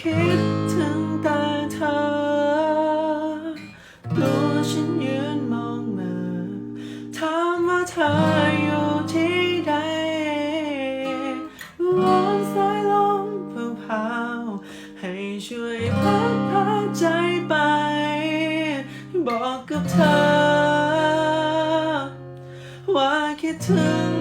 คิดถึงแต่เธอ ตัวฉันยืนมองมาถามว่าเธออยู่ที่ใดวอนสายลมเผาให้ช่วยพัดพาใจไป บอกกับเธอ ว่าคิดถึง